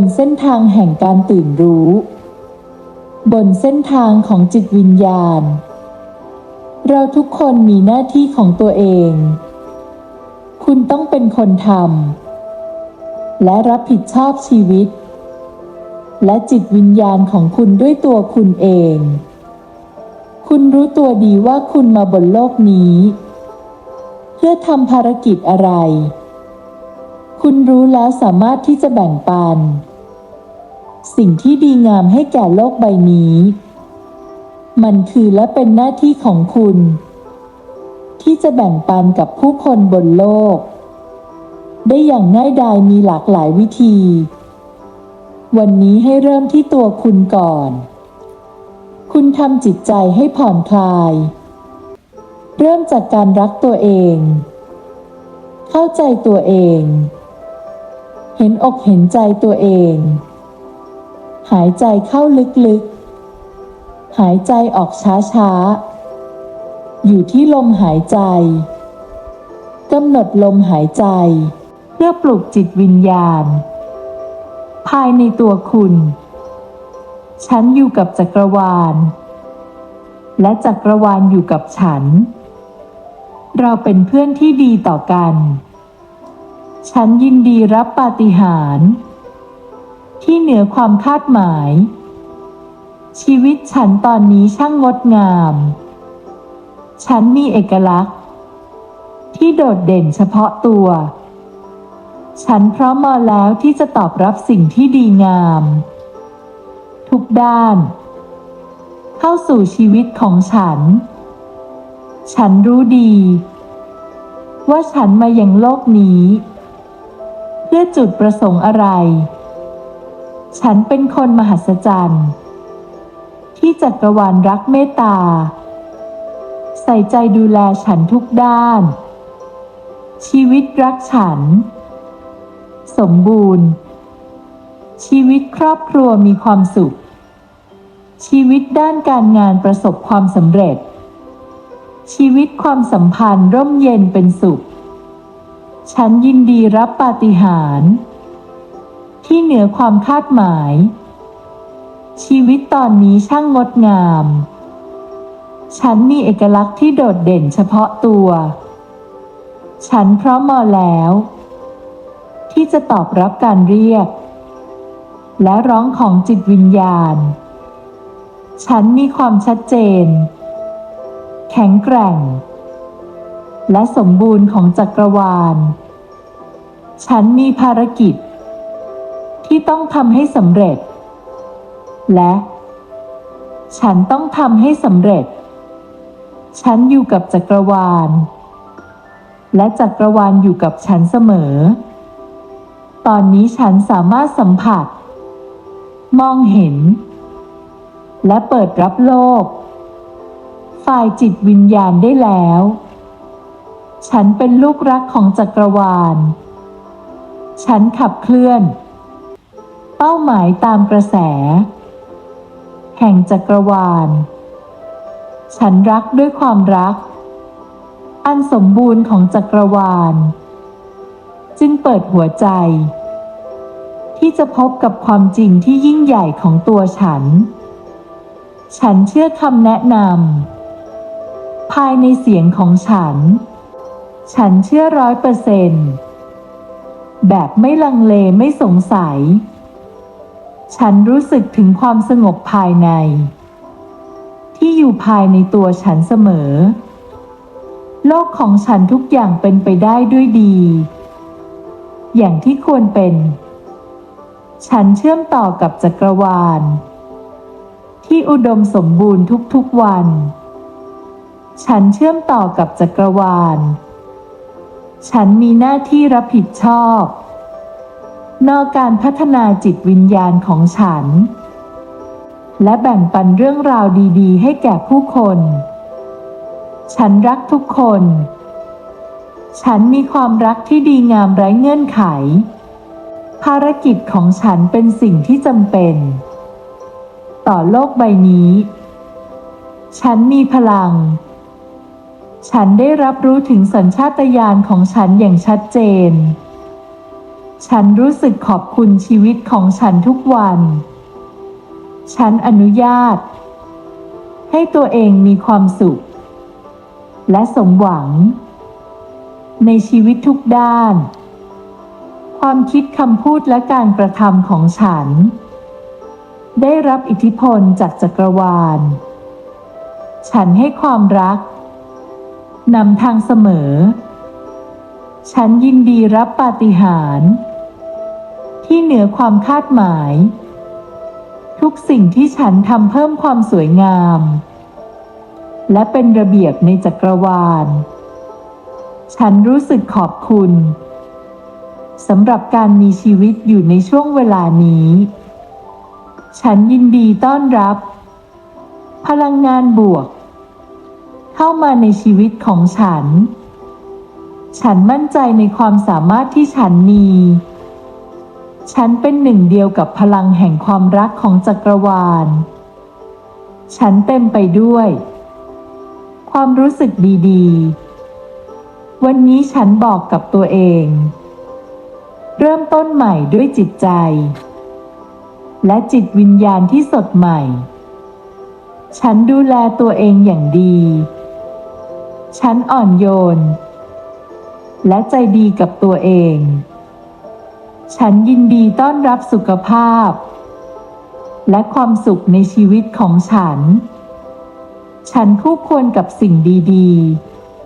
นเส้นทางแห่งการตื่นรู้ บนเส้นทางของจิตวิญญาณ เราทุกคนมีหน้าที่ของตัวเอง คุณต้องเป็นคนทำและรับผิดชอบชีวิต และจิตวิญญาณของคุณด้วยตัวคุณเอง คุณรู้ตัวดีว่าคุณมาบนโลกนี้ เพื่อทำภารกิจอะไร คุณรู้แล้วสามารถที่จะแบ่งปัน สิ่งที่ดีงามให้แก่โลกใบนี้ มันคือและเป็นหน้าที่ของคุณ ที่จะแบ่งปันกับผู้คนบนโลก ได้อย่างง่ายดายมีหลากหลายวิธี วันนี้ให้เริ่มที่ตัวคุณก่อน คุณทำจิตใจให้ผ่อนคลาย เริ่มจากการรักตัวเอง เข้าใจตัวเอง ห็นอกเห็นใจตัวเอง หายใจเข้าลึกๆ หายใจออกช้าๆ อยู่ที่ลมหายใจกำหนดลมหายใจ เพื่อปลุกจิตวิญญาณ ภายในตัวคุณ ฉันอยู่กับจักรวาล และจักรวาลอยู่กับฉัน เราเป็นเพื่อนที่ดีต่อกัน ฉันยินดีรับปาฏิหาริย์ที่เหนือความคาดหมาย ชีวิตฉันตอนนี้ช่างงดงาม ฉันมีเอกลักษณ์ ที่โดดเด่นเฉพาะตัว ฉันพร้อมมาแล้วที่จะตอบรับสิ่งที่ดีงาม ทุกด้าน เข้าสู่ชีวิตของฉัน ฉันรู้ดี ว่าฉันมาอยังโลกนี้ พื่อจุดประสงค์อะไร ฉันเป็นคนมหัศจรรย์ ที่จักรวาลรักเมตตา ใส่ใจดูแลฉันทุกด้าน ชีวิตรักฉัน สมบูรณ์ ชีวิตครอบครัวมีความสุข ชีวิตด้านการงานประสบความสำเร็จ ชีวิตความสัมพันธ์ร่มเย็นเป็นสุข ฉันยินดีรับปาฏิหาริย์ที่เหนือความคาดหมาย ชีวิตตอนนี้ช่างงดงาม ฉันมีเอกลักษณ์ที่โดดเด่นเฉพาะตัว ฉันพร้อมมาแล้ว ที่จะตอบรับการเรียก และร้องของจิตวิญญาณ ฉันมีความชัดเจน แข็งแกร่ง และสมบูรณ์ของจักรวาล ฉันมีภารกิจ ที่ต้องทำให้สำเร็จ และ ฉันต้องทำให้สำเร็จ ฉันอยู่กับจักรวาล และจักรวาลอยู่กับฉันเสมอ ตอนนี้ฉันสามารถสัมผัส มองเห็น และเปิดรับโลก ฝ่ายจิตวิญญาณได้แล้ว ฉันเป็นลูกรักของจักรวาล ฉันขับเคลื่อน เป้าหมายตามกระแส แห่งจักรวาล ฉันรักด้วยความรัก อันสมบูรณ์ของจักรวาล จึงเปิดหัวใจ ที่จะพบกับความจริงที่ยิ่งใหญ่ของตัวฉัน ฉันเชื่อคำแนะนำภายในเสียงของฉัน ฉันเชื่อร้อยเปอร์เซนต์ แบบไม่ลังเลไม่สงสัย ฉันรู้สึกถึงความสงบภายใน ที่อยู่ภายในตัวฉันเสมอ โลกของฉันทุกอย่างเป็นไปได้ด้วยดี อย่างที่ควรเป็น ฉันเชื่อมต่อกับจักรวาล ที่อุดมสมบูรณ์ทุกๆวัน ฉันเชื่อมต่อกับจักรวาล ฉันมีหน้าที่รับผิดชอบ นอกการพัฒนาจิตวิญญาณของฉัน และแบ่งปันเรื่องราวดีๆ ให้แก่ผู้คน ฉันรักทุกคน ฉันมีความรักที่ดีงามไร้เงื่อนไข ภารกิจของฉันเป็นสิ่งที่จำเป็น ต่อโลกใบนี้ ฉันมีพลัง ฉันได้รับรู้ถึงสัญชาตญาณของฉันอย่างชัดเจน ฉันรู้สึกขอบคุณชีวิตของฉันทุกวัน ฉันอนุญาต ให้ตัวเองมีความสุข และสมหวัง ในชีวิตทุกด้าน ความคิดคำพูดและการกระทำของฉัน ได้รับอิทธิพลจากจักรวาล ฉันให้ความรัก นำทางเสมอ ฉันยินดีรับปาฏิหาริย์ที่เหนือความคาดหมาย ทุกสิ่งที่ฉันทำเพิ่มความสวยงาม และเป็นระเบียบในจักรวาล ฉันรู้สึกขอบคุณสำหรับการมีชีวิตอยู่ในช่วงเวลานี้ ฉันยินดีต้อนรับ พลังงานบวก เข้ามาในชีวิตของฉัน ฉันมั่นใจในความสามารถที่ฉันมี ฉันเป็นหนึ่งเดียวกับพลังแห่งความรักของจักรวาล ฉันเต็มไปด้วย ความรู้สึกดีๆ วันนี้ฉันบอกกับตัวเอง เริ่มต้นใหม่ด้วยจิตใจ และจิตวิญญาณที่สดใหม่ฉันดูแลตัวเองอย่างดี ฉันอ่อนโยน และใจดีกับตัวเอง ฉันยินดีต้อนรับสุขภาพ และความสุขในชีวิตของฉัน ฉันคู่ควรกับสิ่งดี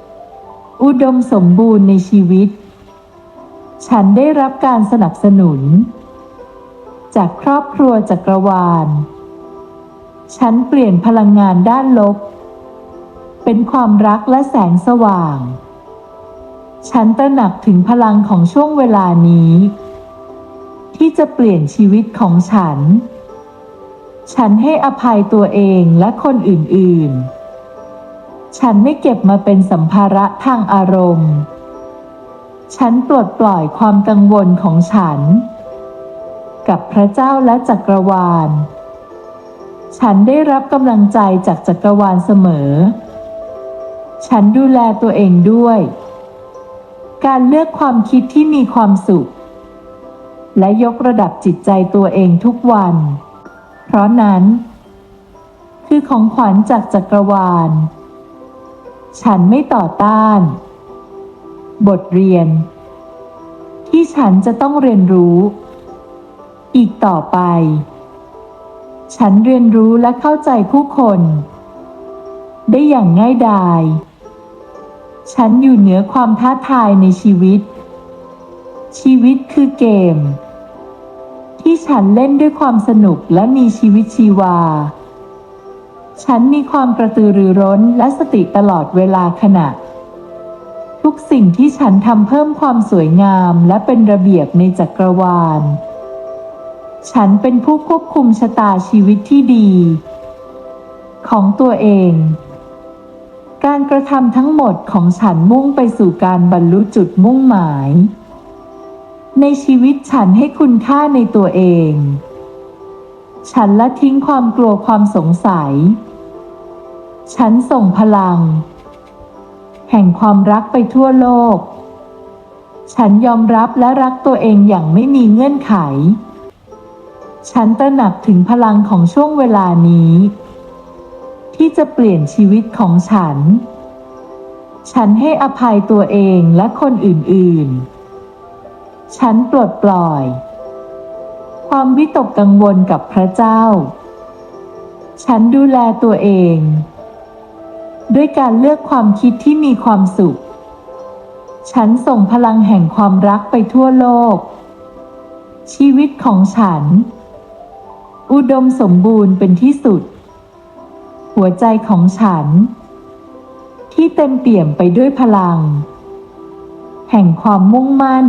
ๆ อุดมสมบูรณ์ในชีวิต ฉันได้รับการสนับสนุน จากครอบครัวจักรวาล ฉันเปลี่ยนพลังงานด้านลบ เป็นความรักและแสงสว่าง ฉันตระหนักถึงพลังของช่วงเวลานี้ ที่จะเปลี่ยนชีวิตของฉัน ฉันให้อภัยตัวเองและคนอื่นๆ ฉันไม่เก็บมาเป็นสัมภาระทางอารมณ์ ฉันปลดปล่อยความกังวลของฉัน กับพระเจ้าและจักรวาล ฉันได้รับกำลังใจจากจักรวาลเสมอ ฉันดูแลตัวเองด้วย การเลือกความคิดที่มีความสุข และยกระดับจิตใจตัวเองทุกวัน เพราะนั้น คือของขวัญจากจักรวาล ฉันไม่ต่อต้าน บทเรียน ที่ฉันจะต้องเรียนรู้ อีกต่อไป ฉันเรียนรู้และเข้าใจผู้คน ได้อย่างง่ายดาย ฉันอยู่เหนือความท้าทายในชีวิต ชีวิตคือเกม ที่ฉันเล่นด้วยความสนุกและมีชีวิตชีวา ฉันมีความกระตือรือร้นและสติตลอดเวลาขณะ ทุกสิ่งที่ฉันทำเพิ่มความสวยงามและเป็นระเบียบในจักรวาล ฉันเป็นผู้ควบคุมชะตาชีวิตที่ดีของตัวเอง การกระทำทั้งหมดของฉันมุ่งไปสู่การบรรลุจุดมุ่งหมาย ในชีวิตฉันให้คุณค่าในตัวเอง ฉันละทิ้งความกลัวความสงสัย ฉันส่งพลัง แห่งความรักไปทั่วโลก ฉันยอมรับและรักตัวเองอย่างไม่มีเงื่อนไข ฉันตระหนักถึงพลังของช่วงเวลานี้ ที่จะเปลี่ยนชีวิตของฉัน ฉันให้อภัยตัวเองและคนอื่นๆ ฉันปลดปล่อย ความวิตกกังวลกับพระเจ้า ฉันดูแลตัวเอง ด้วยการเลือกความคิดที่มีความสุข ฉันส่งพลังแห่งความรักไปทั่วโลก ชีวิตของฉัน อุดมสมบูรณ์เป็นที่สุด หัวใจของฉัน ที่เต็มเปี่ยมไปด้วยพลัง แห่งความมุ่งมั่น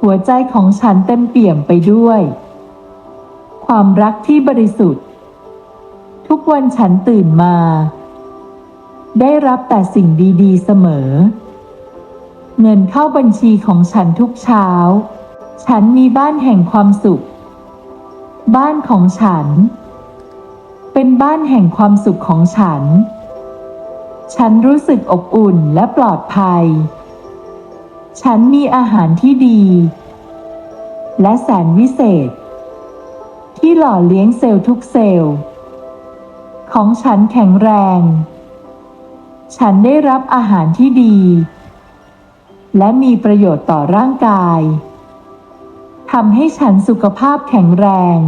หัวใจของฉันเต็มเปี่ยมไปด้วย ความรักที่บริสุทธิ์ ทุกวันฉันตื่นมา ได้รับแต่สิ่งดีๆเสมอ เงินเข้าบัญชีของฉันทุกเช้า ฉันมีบ้านแห่งความสุข บ้านของฉัน เป็นบ้านแห่งความสุขของฉัน ฉันรู้สึกอบอุ่นและปลอดภัย ฉันมีอาหารที่ดี และแสนวิเศษ ที่หล่อเลี้ยงเซลล์ทุกเซลล์ ของฉันแข็งแรง ฉันได้รับอาหารที่ดี และมีประโยชน์ต่อร่างกายทำให้ฉันสุขภาพแข็งแรง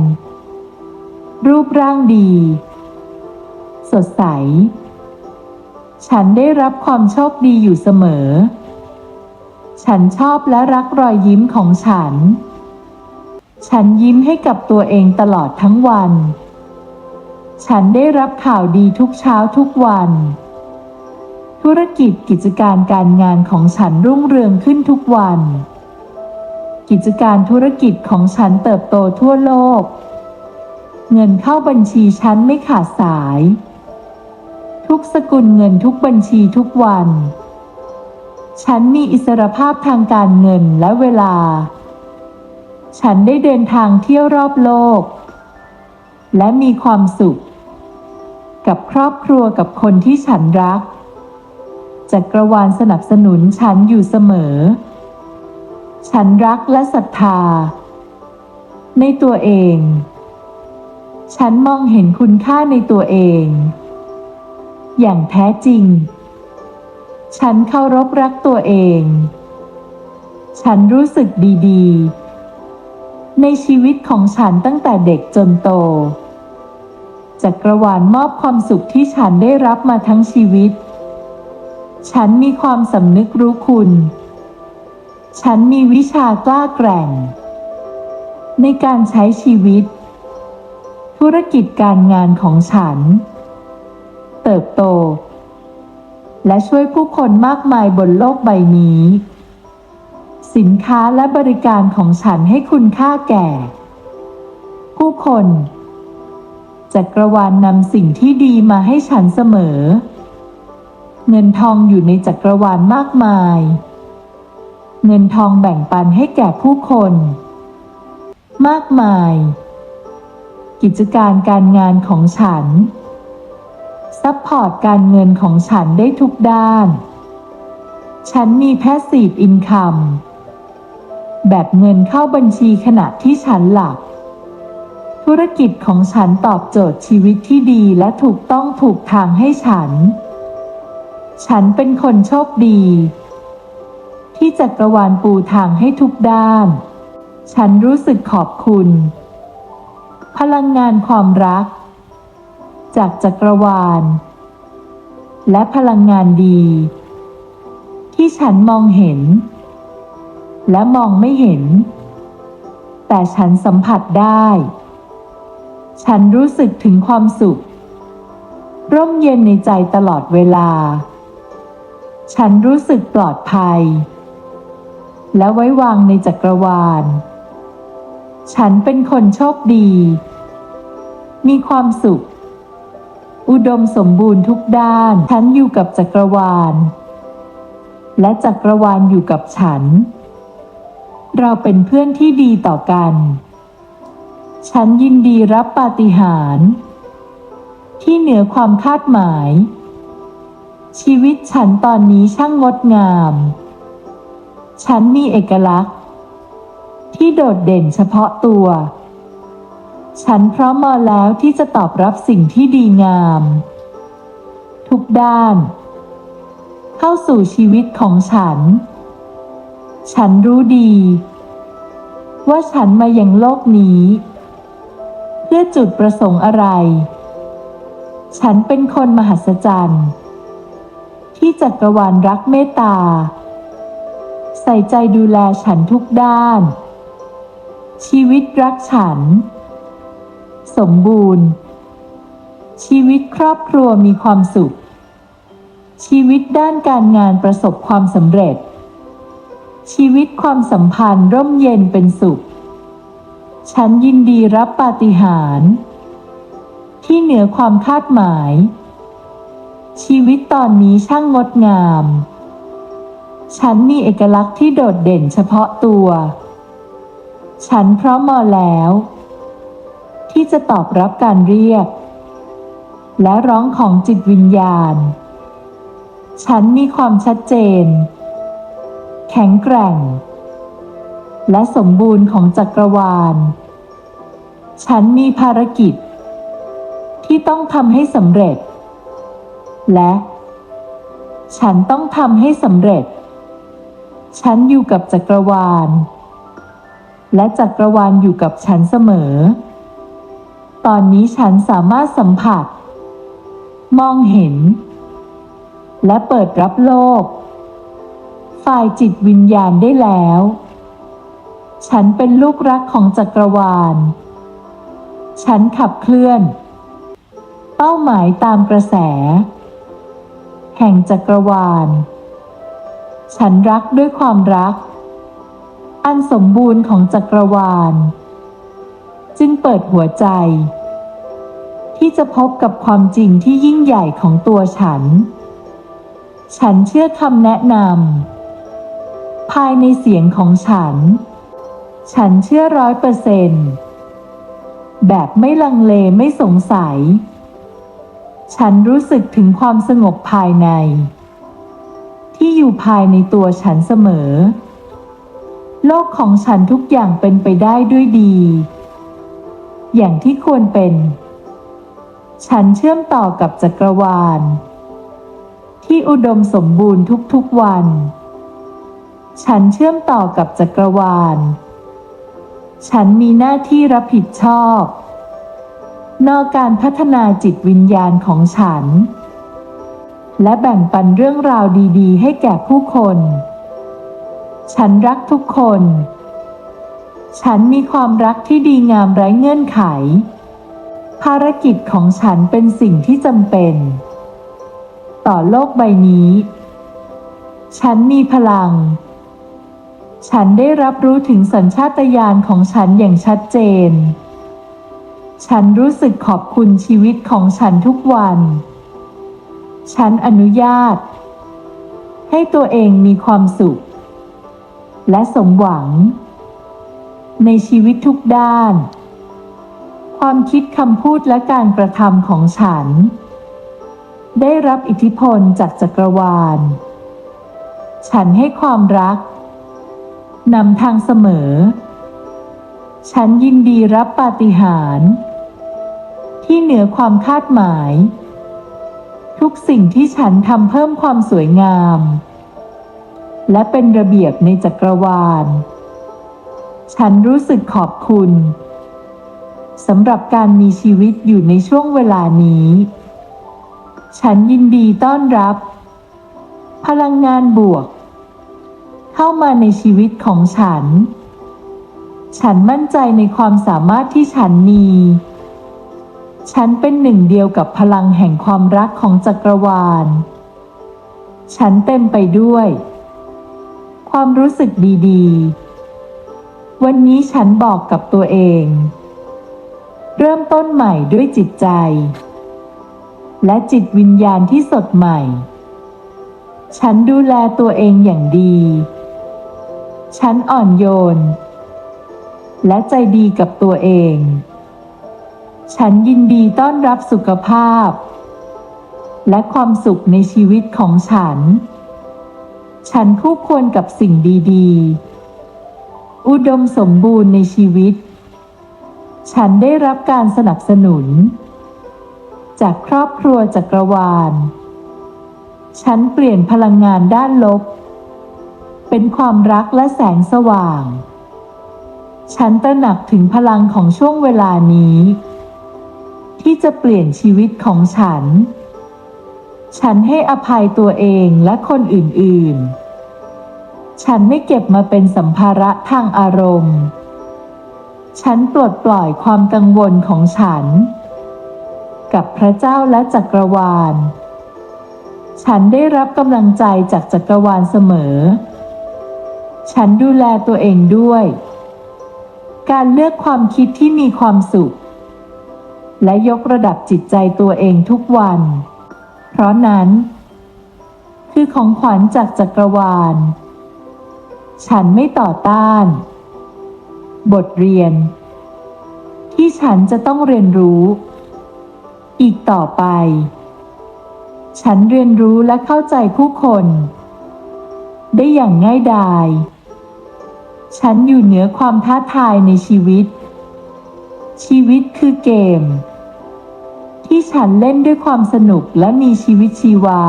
รูปร่างดี สดใส ฉันได้รับความโชคดีอยู่เสมอ ฉันชอบและรักรอยยิ้มของฉัน ฉันยิ้มให้กับตัวเองตลอดทั้งวัน ฉันได้รับข่าวดีทุกเช้าทุกวัน ธุรกิจกิจการการงานของฉันรุ่งเรืองขึ้นทุกวัน กิจการธุรกิจของฉันเติบโตทั่วโลก เงินเข้าบัญชีฉันไม่ขาดสาย ทุกสกุลเงินทุกบัญชีทุกวัน ฉันมีอิสรภาพทางการเงินและเวลา ฉันได้เดินทางเที่ยวรอบโลก และมีความสุข กับครอบครัวกับคนที่ฉันรักจักรวาลสนับสนุนฉันอยู่เสมอ ฉันรักและศรัทธา ในตัวเอง ฉันมองเห็นคุณค่าในตัวเอง อย่างแท้จริง ฉันเคารพรักตัวเอง ฉันรู้สึกดีๆ ในชีวิตของฉันตั้งแต่เด็กจนโต จักรวาลมอบความสุขที่ฉันได้รับมาทั้งชีวิต ฉันมีความสำนึกรู้คุณ ฉันมีวิชากล้าแกร่ง ในการใช้ชีวิต ธุรกิจการงานของฉัน เติบโต และช่วยผู้คนมากมายบนโลกใบนี้ สินค้าและบริการของฉันให้คุณค่าแก่ ผู้คนจักรวาลนำสิ่งที่ดีมาให้ฉันเสมอ เงินทองอยู่ในจักรวาลมากมาย เงินทองแบ่งปันให้แก่ผู้คน มากมาย กิจการการงานของฉัน ซัพพอร์ตการเงินของฉันได้ทุกด้าน ฉันมีแพสซีฟอินคัมแบบเงินเข้าบัญชีขณะที่ฉันหลับ ธุรกิจของฉันตอบโจทย์ชีวิตที่ดีและถูกต้องถูกทางให้ฉัน ฉันเป็นคนโชคดี ที่จักรวาลปูทางให้ทุกด้าน ฉันรู้สึกขอบคุณ พลังงานความรัก จากจักรวาล และพลังงานดี ที่ฉันมองเห็น และมองไม่เห็น แต่ฉันสัมผัสได้ ฉันรู้สึกถึงความสุข ร่มเย็นในใจตลอดเวลา ฉันรู้สึกปลอดภัย และไว้วางในจักรวาล ฉันเป็นคนโชคดี มีความสุข อุดมสมบูรณ์ทุกด้าน ฉันอยู่กับจักรวาล และจักรวาลอยู่กับฉัน เราเป็นเพื่อนที่ดีต่อกัน ฉันยินดีรับปาฏิหาริย์ที่เหนือความคาดหมาย ชีวิตฉันตอนนี้ช่างงดงาม ฉันมีเอกลักษณ์ ที่โดดเด่นเฉพาะตัว ฉันพร้อมมาแล้วที่จะตอบรับสิ่งที่ดีงาม ทุกด้าน เข้าสู่ชีวิตของฉัน ฉันรู้ดี ว่าฉันมายังโลกนี้ เพื่อจุดประสงค์อะไร ฉันเป็นคนมหัศจรรย์ ที่จักรวาลรักเมตตาใส่ใจดูแลฉันทุกด้าน ชีวิตรักฉัน สมบูรณ์ ชีวิตครอบครัวมีความสุข ชีวิตด้านการงานประสบความสำเร็จ ชีวิตความสัมพันธ์ร่มเย็นเป็นสุข ฉันยินดีรับปาฏิหาริย์ที่เหนือความคาดหมาย ชีวิตตอนนี้ช่างงดงาม ฉันมีเอกลักษณ์ที่โดดเด่นเฉพาะตัว ฉันพร้อมมาแล้ว ที่จะตอบรับการเรียก และร้องของจิตวิญญาณ ฉันมีความชัดเจน แข็งแกร่ง และสมบูรณ์ของจักรวาล ฉันมีภารกิจ ที่ต้องทำให้สำเร็จ และ ฉันต้องทำให้สำเร็จ ฉันอยู่กับจักรวาล และจักรวาลอยู่กับฉันเสมอ ตอนนี้ฉันสามารถสัมผัส มองเห็น และเปิดรับโลก ฝ่ายจิตวิญญาณได้แล้ว ฉันเป็นลูกรักของจักรวาล ฉันขับเคลื่อน เป้าหมายตามกระแส แห่งจักรวาล ฉันรักด้วยความรัก อันสมบูรณ์ของจักรวาล จึงเปิดหัวใจ ที่จะพบกับความจริงที่ยิ่งใหญ่ของตัวฉัน ฉันเชื่อคำแนะนำภายในเสียงของฉัน ฉันเชื่อร้อยเปอร์เซนต์แบบไม่ลังเลไม่สงสัย ฉันรู้สึกถึงความสงบภายใน ที่อยู่ภายในตัวฉันเสมอ โลกของฉันทุกอย่างเป็นไปได้ด้วยดี อย่างที่ควรเป็น ฉันเชื่อมต่อกับจักรวาล ที่อุดมสมบูรณ์ทุกๆวัน ฉันเชื่อมต่อกับจักรวาล ฉันมีหน้าที่รับผิดชอบ นอกการพัฒนาจิตวิญญาณของฉัน และแบ่งปันเรื่องราวดี ๆ ให้แก่ผู้คน ฉันรักทุกคน ฉันมีความรักที่ดีงามไร้เงื่อนไข ภารกิจของฉันเป็นสิ่งที่จำเป็น ต่อโลกใบนี้ ฉันมีพลัง ฉันได้รับรู้ถึงสัญชาตญาณของฉันอย่างชัดเจน ฉันรู้สึกขอบคุณชีวิตของฉันทุกวัน ฉันอนุญาต ให้ตัวเองมีความสุข และสมหวัง ในชีวิตทุกด้าน ความคิดคำพูดและการกระทำของฉัน ได้รับอิทธิพลจากจักรวาล ฉันให้ความรักนำทางเสมอ ฉันยินดีรับปาฏิหาริย์ที่เหนือความคาดหมาย ทุกสิ่งที่ฉันทำเพิ่มความสวยงาม และเป็นระเบียบในจักรวาล ฉันรู้สึกขอบคุณสำหรับการมีชีวิตอยู่ในช่วงเวลานี้ ฉันยินดีต้อนรับ พลังงานบวก เข้ามาในชีวิตของฉัน ฉันมั่นใจในความสามารถที่ฉันมี ฉันเป็นหนึ่งเดียวกับพลังแห่งความรักของจักรวาล ฉันเต็มไปด้วย ความรู้สึกดีๆ วันนี้ฉันบอกกับตัวเอง เริ่มต้นใหม่ด้วยจิตใจ และจิตวิญญาณที่สดใหม่ ฉันดูแลตัวเองอย่างดี ฉันอ่อนโยน และใจดีกับตัวเอง ฉันยินดีต้อนรับสุขภาพ และความสุขในชีวิตของฉัน ฉันคู่ควรกับสิ่งดีๆ อุดมสมบูรณ์ในชีวิต ฉันได้รับการสนับสนุน จากครอบครัวจักรวาล ฉันเปลี่ยนพลังงานด้านลบ เป็นความรักและแสงสว่าง ฉันตระหนักถึงพลังของช่วงเวลานี้ ที่จะเปลี่ยนชีวิตของฉัน ฉันให้อภัยตัวเองและคนอื่นๆ ฉันไม่เก็บมาเป็นสัมภาระทางอารมณ์ ฉันปลดปล่อยความกังวลของฉัน กับพระเจ้าและจักรวาล ฉันได้รับกำลังใจจากจักรวาลเสมอ ฉันดูแลตัวเองด้วย การเลือกความคิดที่มีความสุข และยกระดับจิตใจตัวเองทุกวัน เพราะนั้น คือของขวัญจากจักรวาล ฉันไม่ต่อต้าน บทเรียน ที่ฉันจะต้องเรียนรู้ อีกต่อไป ฉันเรียนรู้และเข้าใจผู้คน ได้อย่างง่ายดายฉันอยู่เหนือความท้าทายในชีวิต ชีวิตคือเกม ที่ฉันเล่นด้วยความสนุกและมีชีวิตชีวา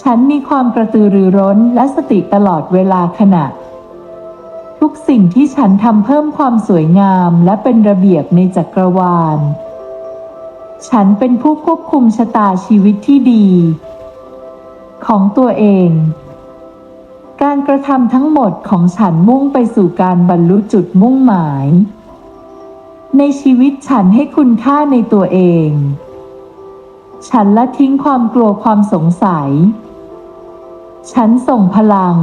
ฉันมีความกระตือรือร้นและสติตลอดเวลาขณะ ทุกสิ่งที่ฉันทำเพิ่มความสวยงามและเป็นระเบียบในจักรวาล ฉันเป็นผู้ควบคุมชะตาชีวิตที่ดี ของตัวเอง การกระทำทั้งหมดของฉันมุ่งไปสู่การบรรลุจุดมุ่งหมาย ในชีวิตฉันให้คุณค่าในตัวเอง ฉันละทิ้งความกลัวความสงสัย ฉันส่งพลัง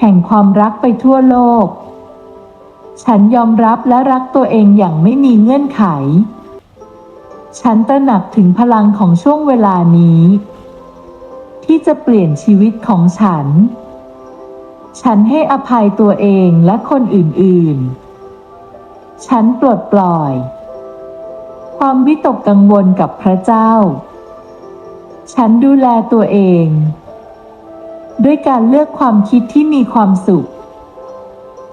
แห่งความรักไปทั่วโลก ฉันยอมรับและรักตัวเองอย่างไม่มีเงื่อนไข ฉันตระหนักถึงพลังของช่วงเวลานี้ ที่จะเปลี่ยนชีวิตของฉัน ฉันให้อภัยตัวเองและคนอื่นๆ ฉันปลดปล่อย ความวิตกกังวลกับพระเจ้า ฉันดูแลตัวเอง ด้วยการเลือกความคิดที่มีความสุข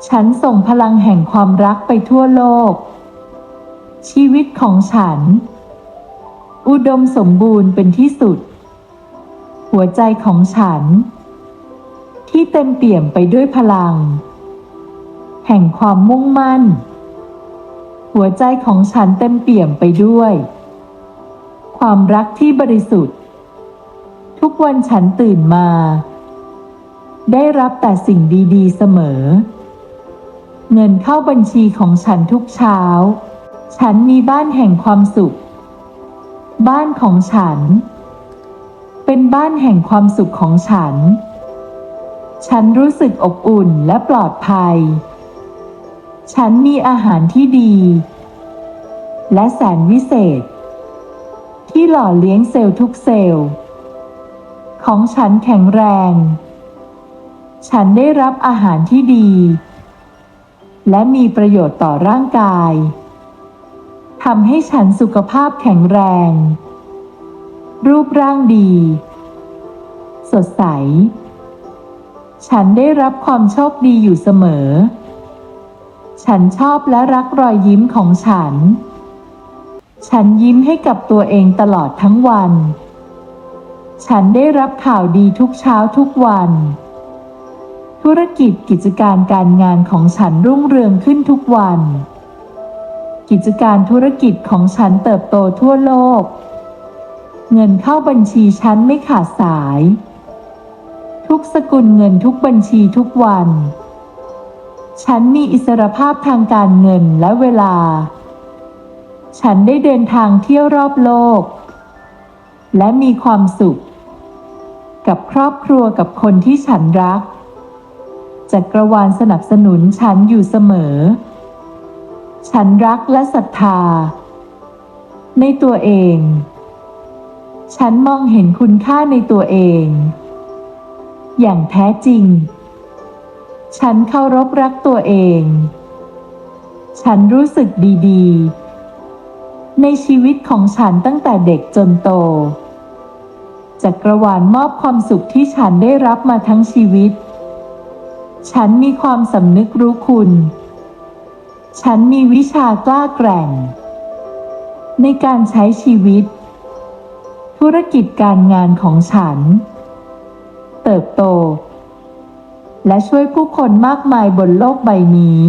ฉันส่งพลังแห่งความรักไปทั่วโลก ชีวิตของฉัน อุดมสมบูรณ์เป็นที่สุด หัวใจของฉัน ที่เต็มเปี่ยมไปด้วยพลัง แห่งความมุ่งมั่น หัวใจของฉันเต็มเปี่ยมไปด้วย ความรักที่บริสุทธิ์ ทุกวันฉันตื่นมา ได้รับแต่สิ่งดีๆเสมอ เงินเข้าบัญชีของฉันทุกเช้า ฉันมีบ้านแห่งความสุข บ้านของฉัน เป็นบ้านแห่งความสุขของฉัน ฉันรู้สึกอบอุ่นและปลอดภัย ฉันมีอาหารที่ดี และแสนวิเศษ ที่หล่อเลี้ยงเซลล์ทุกเซลล์ ของฉันแข็งแรง ฉันได้รับอาหารที่ดี และมีประโยชน์ต่อร่างกายทำให้ฉันสุขภาพแข็งแรง รูปร่างดี สดใส ฉันได้รับความโชคดีอยู่เสมอ ฉันชอบและรักรอยยิ้มของฉัน ฉันยิ้มให้กับตัวเองตลอดทั้งวัน ฉันได้รับข่าวดีทุกเช้าทุกวัน ธุรกิจกิจการการงานของฉันรุ่งเรืองขึ้นทุกวัน กิจการธุรกิจของฉันเติบโตทั่วโลก เงินเข้าบัญชีฉันไม่ขาดสาย ทุกสกุลเงินทุกบัญชีทุกวัน ฉันมีอิสรภาพทางการเงินและเวลา ฉันได้เดินทางเที่ยวรอบโลก และมีความสุข กับครอบครัวกับคนที่ฉันรัก จักรวาลสนับสนุนฉันอยู่เสมอ ฉันรักและศรัทธา ในตัวเอง ฉันมองเห็นคุณค่าในตัวเอง อย่างแท้จริง ฉันเคารพรักตัวเอง ฉันรู้สึกดีๆ ในชีวิตของฉันตั้งแต่เด็กจนโต จักรวาลมอบความสุขที่ฉันได้รับมาทั้งชีวิต ฉันมีความสำนึกรู้คุณ ฉันมีวิชากล้าแกร่ง ในการใช้ชีวิต ธุรกิจการงานของฉัน เติบโต และช่วยผู้คนมากมายบนโลกใบนี้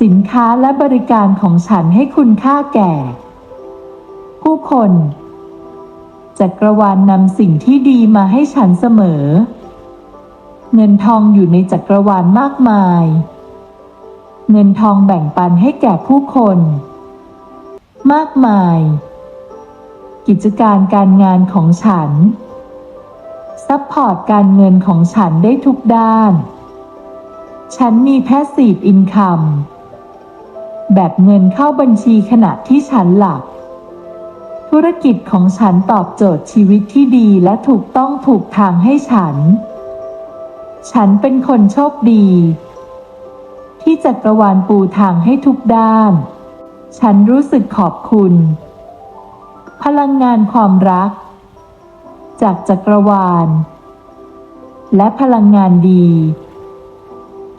สินค้าและบริการของฉันให้คุณค่าแก่ ผู้คนจักรวาลนำสิ่งที่ดีมาให้ฉันเสมอ เงินทองอยู่ในจักรวาลมากมาย เงินทองแบ่งปันให้แก่ผู้คน มากมาย กิจการการงานของฉัน ซัพพอร์ตการเงินของฉันได้ทุกด้าน ฉันมีแพสซีฟอินคัมแบบเงินเข้าบัญชีขณะที่ฉันหลับ ธุรกิจของฉันตอบโจทย์ชีวิตที่ดีและถูกต้องถูกทางให้ฉัน ฉันเป็นคนโชคดี ที่จักรวาลปูทางให้ทุกด้าน ฉันรู้สึกขอบคุณ พลังงานความรัก จากจักรวาล และพลังงานดี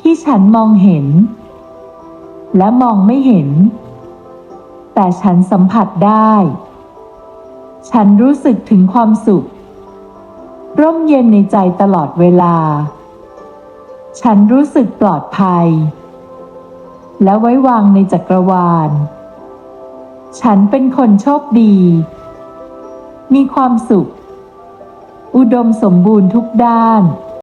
ที่ฉันมองเห็น และมองไม่เห็น แต่ฉันสัมผัสได้ ฉันรู้สึกถึงความสุข ร่มเย็นในใจตลอดเวลา ฉันรู้สึกปลอดภัย และไว้วางในจักรวาล ฉันเป็นคนโชคดี มีความสุข อุดมสมบูรณ์ทุกด้าน